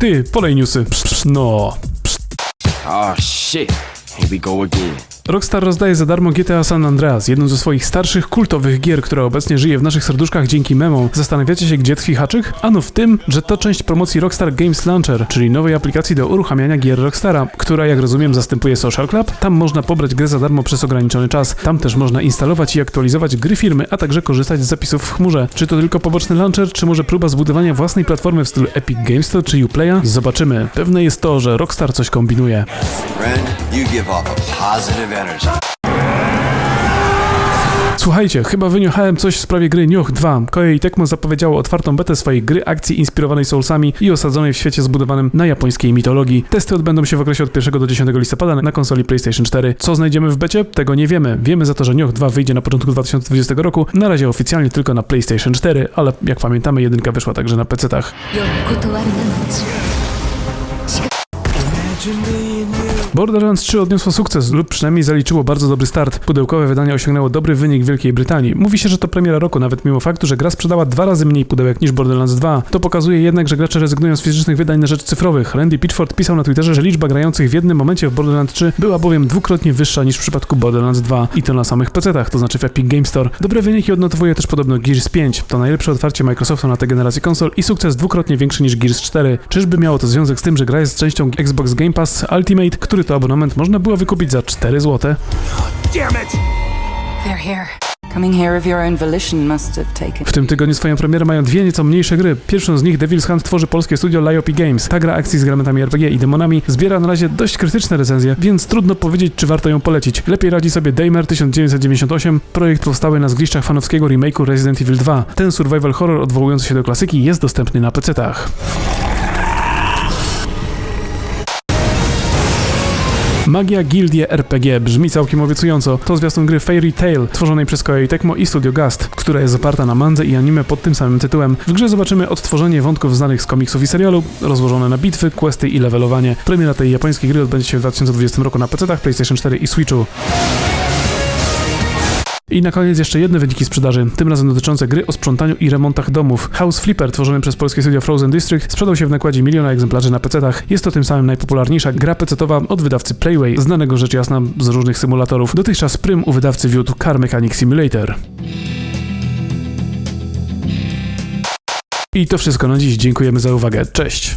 Ty, polej newsy. Psz, psz, no. Oh shit. Here we go again. Rockstar rozdaje za darmo GTA San Andreas, jedną ze swoich starszych, kultowych gier, która obecnie żyje w naszych serduszkach dzięki memom. Zastanawiacie się, gdzie tkwi haczyk? Ano w tym, że to część promocji Rockstar Games Launcher, czyli nowej aplikacji do uruchamiania gier Rockstara, która, jak rozumiem, zastępuje Social Club. Tam można pobrać grę za darmo przez ograniczony czas. Tam też można instalować i aktualizować gry firmy, a także korzystać z zapisów w chmurze. Czy to tylko poboczny launcher, czy może próba zbudowania własnej platformy w stylu Epic Games Store czy Uplaya? Zobaczymy. Pewne jest to, że Rockstar coś kombinuje. Ren, Słuchajcie, chyba wyniuchałem coś w sprawie gry Nioh 2. Koei Tecmo zapowiedziało otwartą betę swojej gry akcji inspirowanej Soulsami i osadzonej w świecie zbudowanym na japońskiej mitologii. Testy odbędą się w okresie od 1 do 10 listopada na konsoli PlayStation 4. Co znajdziemy w becie? Tego nie wiemy. Wiemy za to, że Nioh 2 wyjdzie na początku 2020 roku, na razie oficjalnie tylko na PlayStation 4, ale jak pamiętamy jedynka wyszła także na PC-tach. Borderlands 3 odniosło sukces lub przynajmniej zaliczyło bardzo dobry start. Pudełkowe wydanie osiągnęło dobry wynik w Wielkiej Brytanii. Mówi się, że to premiera roku, nawet mimo faktu, że gra sprzedała dwa razy mniej pudełek niż Borderlands 2. To pokazuje jednak, że gracze rezygnują z fizycznych wydań na rzecz cyfrowych. Randy Pitchford pisał na Twitterze, że liczba grających w jednym momencie w Borderlands 3 była bowiem dwukrotnie wyższa niż w przypadku Borderlands 2 i to na samych PC-tach, to znaczy w Epic Game Store. Dobre wyniki odnotowuje też podobno Gears 5. To najlepsze otwarcie Microsoftu na tę generację konsol i sukces dwukrotnie większy niż Gears 4. Czyżby miało to związek z tym, że gra jest częścią Xbox Game Pass Ultimate, który to abonament można było wykupić za 4 zł? W tym tygodniu swoją premierę mają dwie nieco mniejsze gry. Pierwszą z nich Devil's Hunt tworzy polskie studio Liope Games. Ta gra akcji z elementami RPG i demonami zbiera na razie dość krytyczne recenzje, więc trudno powiedzieć, czy warto ją polecić. Lepiej radzi sobie Daymare 1998, projekt powstały na zgliszczach fanowskiego remake'u Resident Evil 2. Ten survival horror odwołujący się do klasyki jest dostępny na PC-tach. Magia Gildie RPG brzmi całkiem obiecująco. To zwiastun gry Fairy Tail, tworzonej przez Koei Tecmo i Studio Gast, która jest oparta na mandze i anime pod tym samym tytułem. W grze zobaczymy odtworzenie wątków znanych z komiksów i serialu, rozłożone na bitwy, questy i levelowanie. Premiera tej japońskiej gry odbędzie się w 2020 roku na PC-tach, PlayStation 4 i Switchu. I na koniec jeszcze jedne wyniki sprzedaży, tym razem dotyczące gry o sprzątaniu i remontach domów. House Flipper, tworzony przez polskie studio Frozen District, sprzedał się w nakładzie miliona egzemplarzy na PC-tach. Jest to tym samym najpopularniejsza gra PC-towa od wydawcy Playway, znanego rzecz jasna z różnych symulatorów. Dotychczas prym u wydawcy wiódł Car Mechanic Simulator. I to wszystko na dziś. Dziękujemy za uwagę. Cześć!